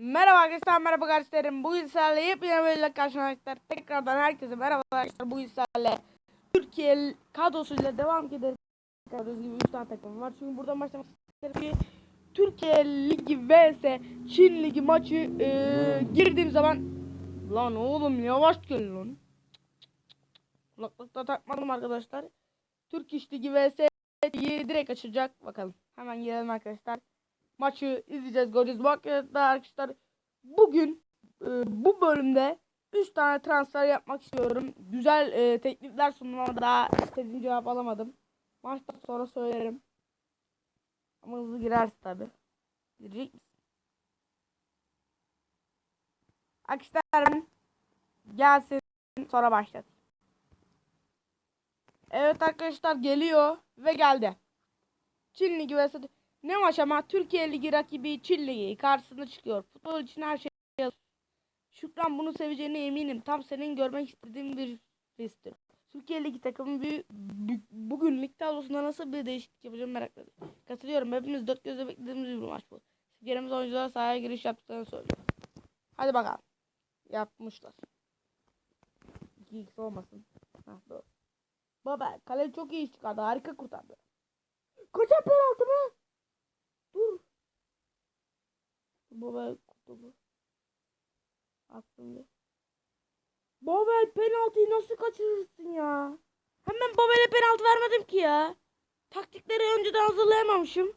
Merhaba arkadaşlar, merhaba kardeşlerim. Bugün sizlerle yepyeni bölümle karşınızda. Tekrardan herkese merhaba arkadaşlar. Bugün sizlerle Türkiye kadrosuyla devam edeceğiz. Gördüğünüz gibi 3 tane takım var. Çünkü buradan başlamak isterim ki Türkiye Ligi vs Çin Ligi maçı eee, girdiğim zaman Lan oğlum yavaş gel lan. Kulaklıkta takmadım arkadaşlar. Türk İş Ligi vs direkt açacak. Bakalım. Hemen girelim arkadaşlar maçı izleyeceğiz, göreceğiz. Arada arkadaşlar bugün e, bu bölümde 3 tane transfer yapmak istiyorum. Güzel e, teklifler sundum ama daha istediğim cevap alamadım. Maçtan sonra söylerim. Ama hızlı girersin tabi. Girecek misin? Arkadaşlar gelsin sonra başlat. Evet arkadaşlar geliyor ve geldi. Çin Ligi vs ne maç ama Türkiye Ligi rakibi Çin Ligi karşısına çıkıyor. Futbol için her şey hazır. Şükran bunu seveceğine eminim. Tam senin görmek istediğin bir listir. Türkiye Ligi takımı bir, bu- bugün lig tablosunda nasıl bir değişiklik yapacağım merak ediyorum. Katılıyorum. Hepimiz dört gözle beklediğimiz bir maç bu. Spikerimiz oyuncular sahaya giriş yaptıklarını söylüyor. Hadi bakalım. Yapmışlar. 2x olmasın. Heh, doğru. Baba kale çok iyi çıkardı. Harika kurtardı. Koca penaltı mı? Dur. Topu. Attım bir. Babel penaltıyı nasıl kaçırırsın ya? Hemen Babel'e penaltı vermedim ki ya. Taktikleri önceden hazırlayamamışım.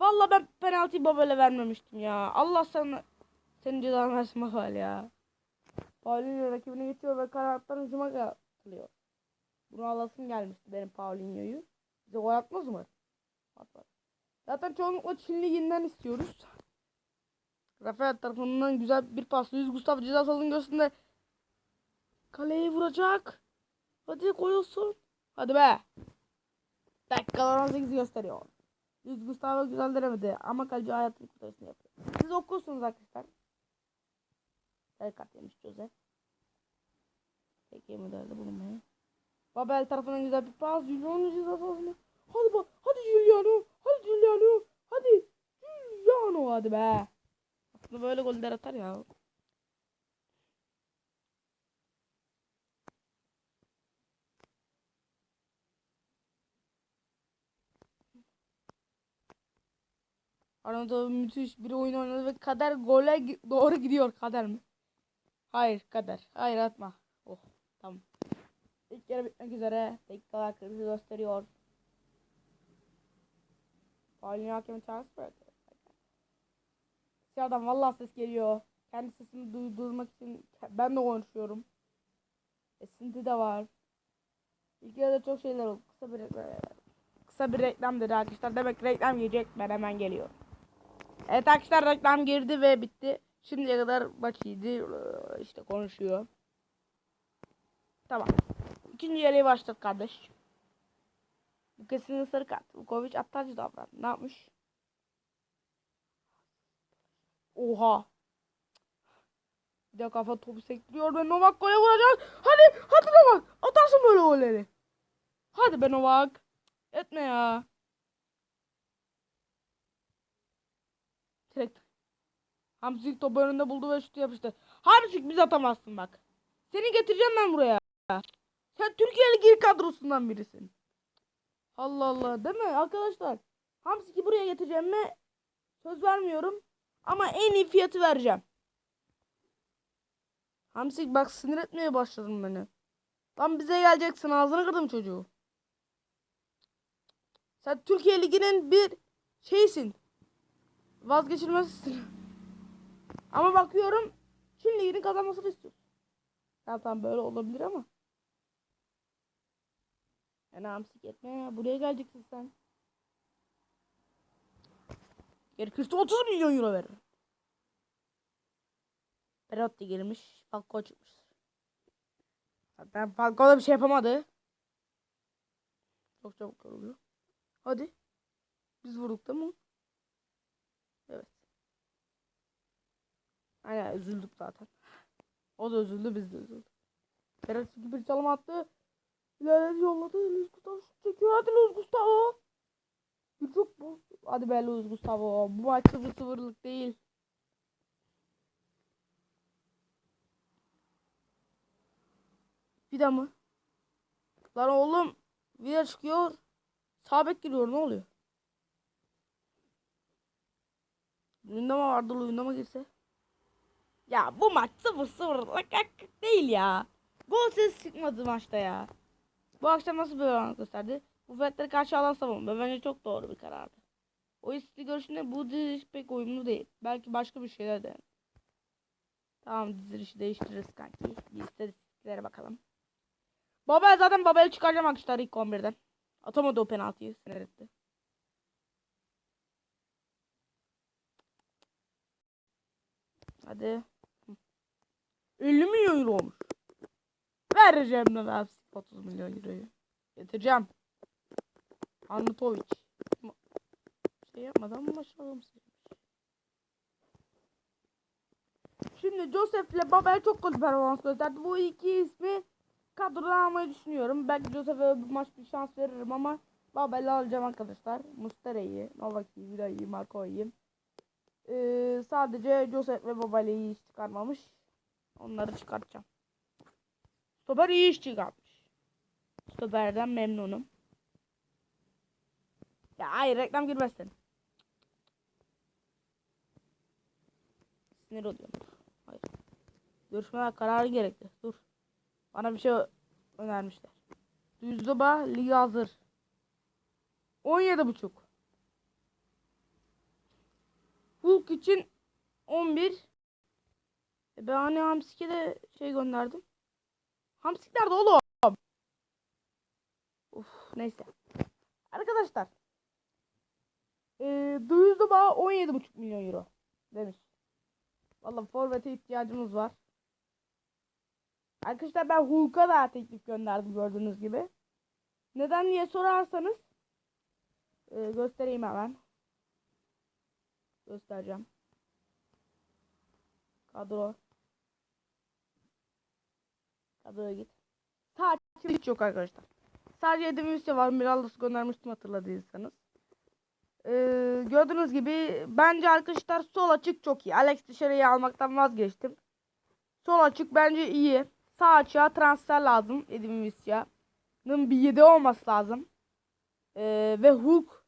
Vallahi ben penaltıyı Babel'e vermemiştim ya. Allah sana senin cezanı versin Babel ya. Paulinho rakibine geçiyor ve kanattan hücuma katılıyor. Bunu alasım gelmişti benim Paulinho'yu. Bize gol atmaz mı? Atmaz. Zaten çoğunlukla Çin Ligi'nden istiyoruz. Rafael tarafından güzel bir pas. Luis Gustavo ceza sahasının göğsünde kaleye vuracak. Hadi koyulsun. Hadi be. Dakikalar 18 gösteriyor. Luis Gustavo güzel denemedi ama kaleci hayatını kurtarışını yapıyor. Siz okursunuz arkadaşlar. Sarı kart yemiş Jose. Peki müdahalede bulunmaya. Babel tarafından güzel bir pas. Juliano ceza sahasına. Hadi bak. Hadi Giuliano. Hadi Giuliano. Hadi. Giuliano hadi be. Aslında böyle goller atar ya. Arada müthiş bir oyun oynadı ve Kader gole doğru gidiyor. Kader mi? Hayır Kader. Hayır atma. Oh tamam. İlk yarı bitmek üzere. Dakikalar kırmızı gösteriyor. Paulinho hakemi ters bıraktı. Dışarıdan vallahi ses geliyor. Kendi sesimi durdurmak için ben de konuşuyorum. Esinti de var. İlk yarıda çok şeyler oldu. Kısa bir kısa bir reklam dedi arkadaşlar. Demek reklam gelecek. Ben hemen geliyorum. Evet arkadaşlar reklam girdi ve bitti. Şimdiye kadar maç iyiydi. İşte konuşuyor. Tamam. İkinci yarıyı başlat kardeş. Kesin sarı kart. Vukovic aptalca davrandı. Ne yapmış? Oha. Bir de kafa topu sektiriyor ve Novak gole vuracak. Hadi hadi Novak. Atarsın böyle golleri. Hadi be Novak. Etme ya. Direkt. Hamsik topu önünde buldu ve şutu yapıştı. Hamsik biz atamazsın bak. Seni getireceğim ben buraya. Sen Türkiye'li gir kadrosundan birisin. Allah Allah değil mi arkadaşlar? Hamsik'i buraya getireceğime söz vermiyorum. Ama en iyi fiyatı vereceğim. Hamsik bak sinir etmeye başladın beni. Lan bize geleceksin ağzını kırdım çocuğu. Sen Türkiye Ligi'nin bir şeysin. Vazgeçilmezsin. Ama bakıyorum Çin Ligi'nin kazanmasını istiyorsun. Ya tamam böyle olabilir ama. Yani hamsik etme ya. Buraya geleceksin sen. Gerekirse 30 milyon euro veririm. Perotti girmiş. Falcao çıkmış. Zaten Falcao da bir şey yapamadı. Çok çabuk yoruluyor. Hadi. Biz vurduk değil mi? Evet. Aynen üzüldük zaten. O da üzüldü biz de üzüldük. Perotti bir çalım attı. İlerledi yolladı. Luis Gustavo şut çekiyor. Hadi Luis Gustavo. Bir çok bu. Hadi be Luis Gustavo. Bu maç 0-0'lık değil. Vida mı? Lan oğlum. Vida çıkıyor. Sabit giriyor. Ne oluyor? Luyendama vardı. Luyendama girse. Ya bu maç 0-0'lık değil ya. Gol ses çıkmadı maçta ya. Bu akşam nasıl bir oyun gösterdi? Bu fiyatları karşı alan savunma. Bence çok doğru bir karardı. O stili görüşünde bu diziliş pek uyumlu değil. Belki başka bir şeyler de. Tamam dizilişi değiştiririz kanki. Bir istatistiklere bakalım. Babel zaten Babel'i çıkaracağım arkadaşlar ilk 11'den. Atamadı o penaltıyı sinir etti. Hadi. Hı. 50 milyon euro. Vereceğim lan abi 30 milyon euroyu. Getireceğim. Arnautovic. Ma- Şey yapmadan mı başlayalım Şimdi Joseph ile Babel çok kötü performans gösterdi. Bu iki ismi kadrodan almayı düşünüyorum. Belki Joseph'e bu maç bir şans veririm ama Babel'i alacağım arkadaşlar. Mustera'yı, Novak'i, Vida'yı, Marco'yu. Ee, sadece Joseph ve Babel'i iş çıkarmamış. Onları çıkartacağım. Stoper iyi iş çıkartmış. Stoper'den memnunum. Ya hayır reklam girmesin. Sinir oluyorum. Hayır. Görüşme kararı gerekli. Dur. Bana bir şey önermişler. Düzdoba ligi hazır. 17 buçuk. Hulk için 11. E ben hani Hamsik'e de şey gönderdim. Hamsik nerede oğlum? Neyse. Arkadaşlar. Eee Düzdoba 17,5 milyon euro demiş. Vallahi forvete ihtiyacımız var. Arkadaşlar ben Hulk'a da teklif gönderdim gördüğünüz gibi. Neden diye sorarsanız e, göstereyim hemen. Göstereceğim. Kadro. Kadroya git. Saat hiç yok arkadaşlar. Sadece Edin Müsye var. Mirallas göndermiştim hatırladıysanız. Ee, gördüğünüz gibi bence arkadaşlar sol açık çok iyi. Alex dışarıya almaktan vazgeçtim. Sol açık bence iyi. Sağ açığa transfer lazım Edin Müsya'nın bir 7 olması lazım. Ee, ve Hulk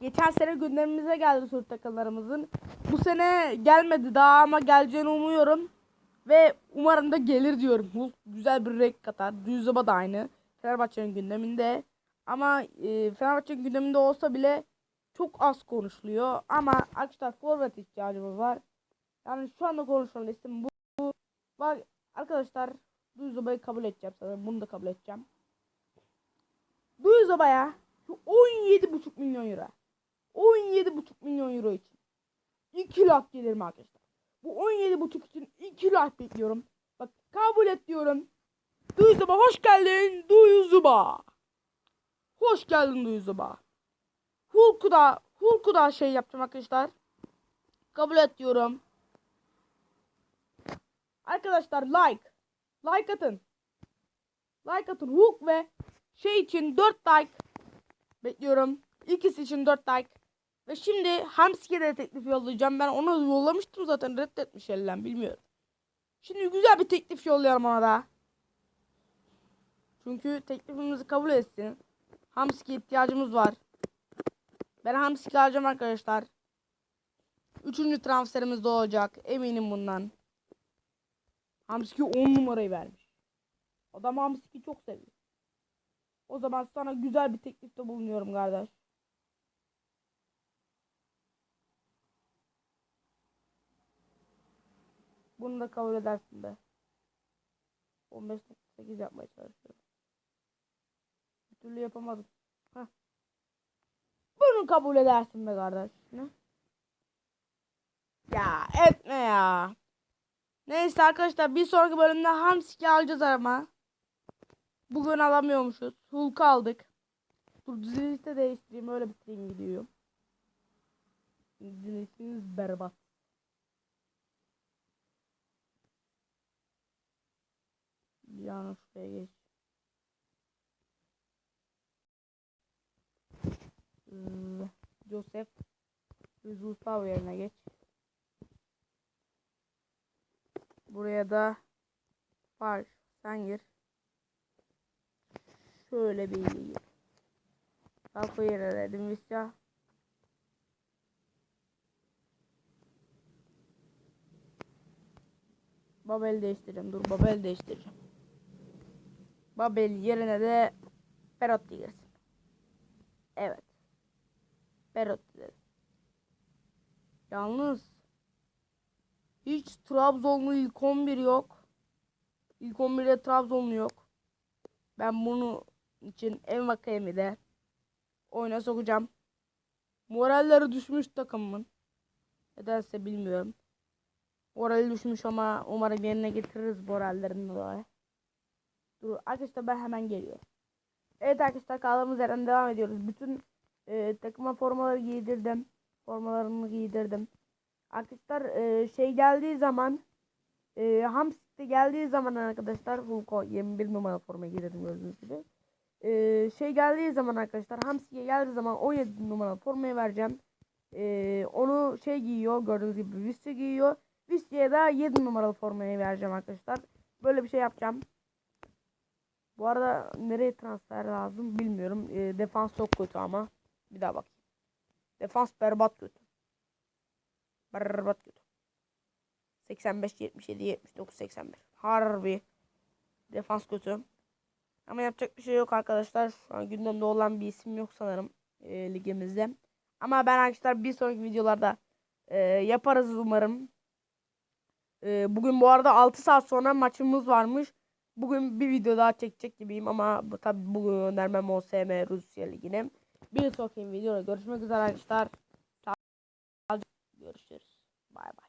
geçen sene gündemimize geldi Türk takımlarımızın. Bu sene gelmedi daha ama geleceğini umuyorum. Ve umarım da gelir diyorum. Hulk güzel bir renk katar. Düzdoba da aynı. Fenerbahçe'nin gündeminde. Ama e, Fenerbahçe'nin gündeminde olsa bile çok az konuşuluyor. Ama arkadaşlar forvet ihtiyacımız var. Yani şu anda konuşulan isim bu. Bak arkadaşlar Düzdoba'yı kabul edeceğim sana. Bunu da kabul edeceğim. Düzdoba'ya şu 17,5 milyon euro. 17,5 milyon euro için. 2 lak gelir mi arkadaşlar? Bu 17,5 için 2 lak bekliyorum. Bak kabul et diyorum. Duyuzuba hoş geldin Duyuzuba. Hoş geldin Duyuzuba. Hulk'u da Hulk'u da şey yapacağım arkadaşlar. Kabul et diyorum. Arkadaşlar like. Like atın. Like atın. Hulk ve şey için 4 like bekliyorum. İkisi için 4 like. Ve şimdi Hamsi'ye de teklif yollayacağım. Ben ona yollamıştım zaten reddetmiş elden bilmiyorum. Şimdi güzel bir teklif yollayalım ona da. Çünkü teklifimizi kabul etsin. Hamsi'ye ihtiyacımız var. Ben Hamsi'yi alacağım arkadaşlar. Üçüncü transferimiz de olacak. Eminim bundan. Hamsiki 10 numarayı vermiş. Adam Hamsiki çok seviyor. O zaman sana güzel bir teklifte bulunuyorum kardeş. Bunu da kabul edersin be. 15.8 yapmaya çalışıyorum. Türlü yapamadım. Heh. Bunu kabul edersin be kardeş. Ne? Ya etme ya. Neyse arkadaşlar bir sonraki bölümde Hamsik'i alacağız ama. Bugün alamıyormuşuz. Hulk aldık. Dur dizilişte değiştireyim öyle bitireyim videoyu. Dizilişiniz berbat. An şuraya geç. Ee, Joseph Gustav yerine geç. Buraya da var. Sen gir. Şöyle bir Kalko yere dedim Visca. Babel değiştireceğim. Dur Babel değiştireceğim. Babel yerine de Perotti girsin. Evet. Perotti dedim. Yalnız hiç Trabzonlu ilk 11 yok. İlk 11'de Trabzonlu yok. Ben bunu için en vakayemi de oyuna sokacağım. Moralleri düşmüş takımın. Nedense bilmiyorum. Morali düşmüş ama umarım yerine getiririz morallerini dolayı. Dur arkadaşlar ben hemen geliyorum. Evet arkadaşlar kaldığımız yerden devam ediyoruz. Bütün e, takıma formaları giydirdim. Formalarını giydirdim. Arkadaşlar e, şey geldiği zaman e, Hamsit'te geldiği zaman arkadaşlar Hulko 21 numara forma giydirdim gördüğünüz gibi. E, şey geldiği zaman arkadaşlar Hamsi'ye geldiği zaman 17 numara formayı vereceğim. E, onu şey giyiyor gördüğünüz gibi Visca giyiyor. Visca'ya da 7 numaralı formayı vereceğim arkadaşlar. Böyle bir şey yapacağım. Bu arada nereye transfer lazım bilmiyorum. E, defans çok kötü ama. Bir daha bakayım. Defans berbat kötü. Berbat kötü. 85, 77, 79, 81. Harbi. Defans kötü. Ama yapacak bir şey yok arkadaşlar. Şu an gündemde olan bir isim yok sanırım e, ligimizde. Ama ben arkadaşlar bir sonraki videolarda e, yaparız umarım. E, bugün bu arada 6 saat sonra maçımız varmış. Bugün bir video daha çekecek gibiyim ama bu tabi bugün önermem OSM Rusya Ligi'ne. Bir sonraki videoda görüşmek üzere arkadaşlar. Görüşürüz. Bay bay.